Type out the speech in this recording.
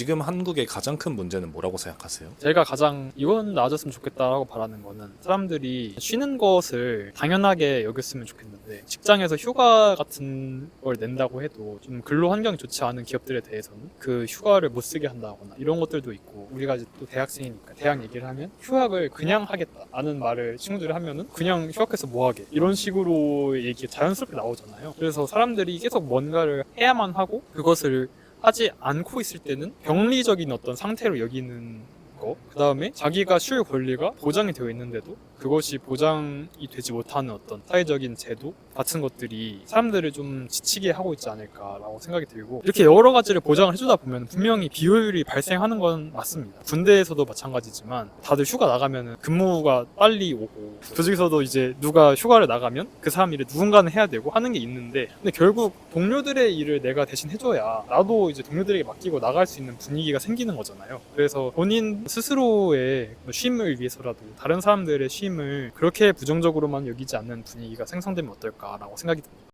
지금 한국의 가장 큰 문제는 뭐라고 생각하세요? 제가 가장 이건 나아졌으면 좋겠다라고 바라는 거는 사람들이 쉬는 것을 당연하게 여겼으면 좋겠는데 직장에서 휴가 같은 걸 낸다고 해도 좀 근로 환경이 좋지 않은 기업들에 대해서는 그 휴가를 못 쓰게 한다거나 이런 것들도 있고 우리가 이제 또 대학생이니까 대학 얘기를 하면 휴학을 그냥 하겠다라는 말을 친구들이 하면은 그냥 휴학해서 뭐 하게 이런 식으로 얘기 자연스럽게 나오잖아요. 그래서 사람들이 계속 뭔가를 해야만 하고 그것을 하지 않고 있을 때는 병리적인 어떤 상태로 여기는 거. 그 다음에 자기가 쉴 권리가 보장이 되어 있는데도 그것이 보장이 되지 못하는 어떤 사회적인 제도 같은 것들이 사람들을 좀 지치게 하고 있지 않을까라고 생각이 들고 이렇게 여러 가지를 보장을 해주다 보면 분명히 비효율이 발생하는 건 맞습니다. 군대에서도 마찬가지지만 다들 휴가 나가면 근무가 빨리 오고 조직에서도 이제 누가 휴가를 나가면 그 사람 일을 누군가는 해야 되고 하는 게 있는데 근데 결국 동료들의 일을 내가 대신 해줘야 나도 이제 동료들에게 맡기고 나갈 수 있는 분위기가 생기는 거잖아요. 그래서 본인 스스로의 쉼을 위해서라도 다른 사람들의 쉼을 그렇게 부정적으로만 여기지 않는 분위기가 생성되면 어떨까라고 생각이 듭니다.